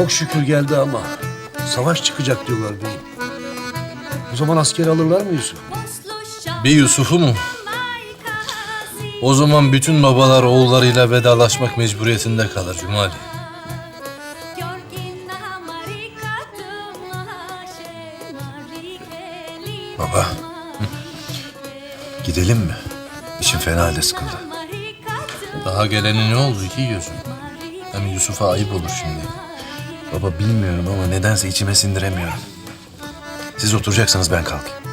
Çok şükür geldi ama savaş çıkacak diyorlar beyim. O zaman askeri alırlar mı Yusuf? Bir Yusuf'u mu? O zaman bütün babalar oğullarıyla vedalaşmak mecburiyetinde kalır Cumali. Baba. Gidelim mi? İçim fena halde sıkıldı. Daha geleni ne oldu iki gözüm? Hem Yusuf'a ayıp olur şimdi. Baba bilmiyorum ama nedense içime sindiremiyorum. Siz oturacaksanız ben kalkayım.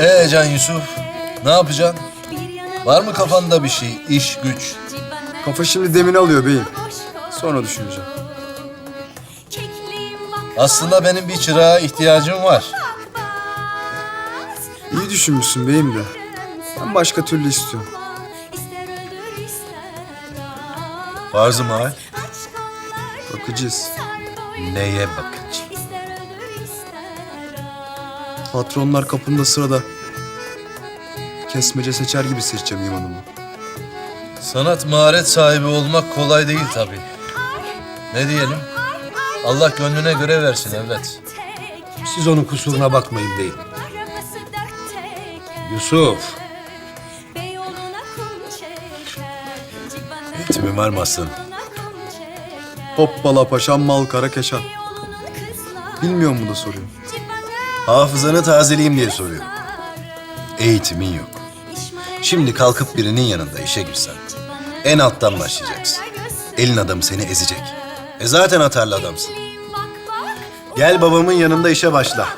Ee Can Yusuf, ne yapacaksın? Var mı kafanda bir şey, iş, güç? Kafa şimdi demini alıyor beyim. Sonra düşüneceğim. Aslında benim bir çırağa ihtiyacım var. İyi düşünmüşsün beyim de. Ben başka türlü istiyorum. İster öldür ister al. Farzı mahal. Aç kollar Bakacağız. Neye bakacağız? Patronlar kapında sırada. Kesmece seçer gibi seçeceğim imanımı. Sanat maharet sahibi olmak kolay değil tabii. Ne diyelim? Allah gönlüne göre versin evlat. Siz onun kusuruna bakmayın teker. Yusuf, Eğitimin var mı aslanım? Hoppala paşam mal kara keşan. Bilmiyor mu da soruyor. Hafızanı tazeleyeyim diye soruyorum. Eğitimin yok. Şimdi kalkıp birinin yanında işe girsen. En alttan başlayacaksın. Elin adamı seni ezecek. E zaten atarlı adamsın. Gel babamın yanında işe başla.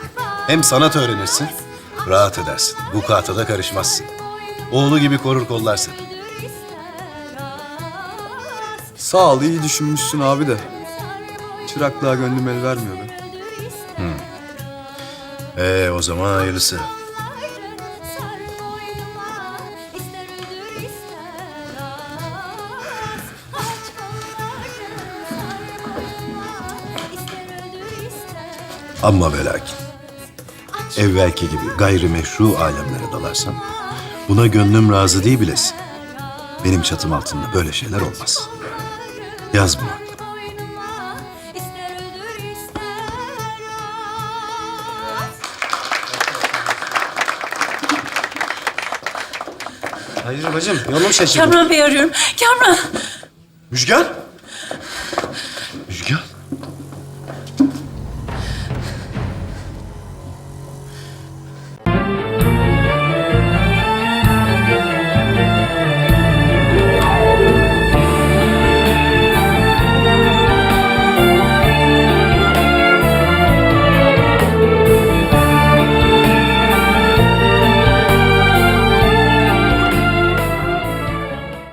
Hem sanat öğrenirsin, rahat edersin. Bu da karışmazsın. Oğlu gibi korur kollar seni. Sağ ol iyi düşünmüşsün abi de. Çıraklığa gönlüm el vermiyor be. Ee o zaman hayırlısı. Ama ve lakin. Evvelki gibi gayrimeşru alemlere dalarsan buna gönlüm razı değil bilesin. Benim çatım altında böyle şeyler olmaz. Yaz bunu. Hayır bacım yolum şaşırdı. Kamran Bey arıyorum. Kamran. Müjgan!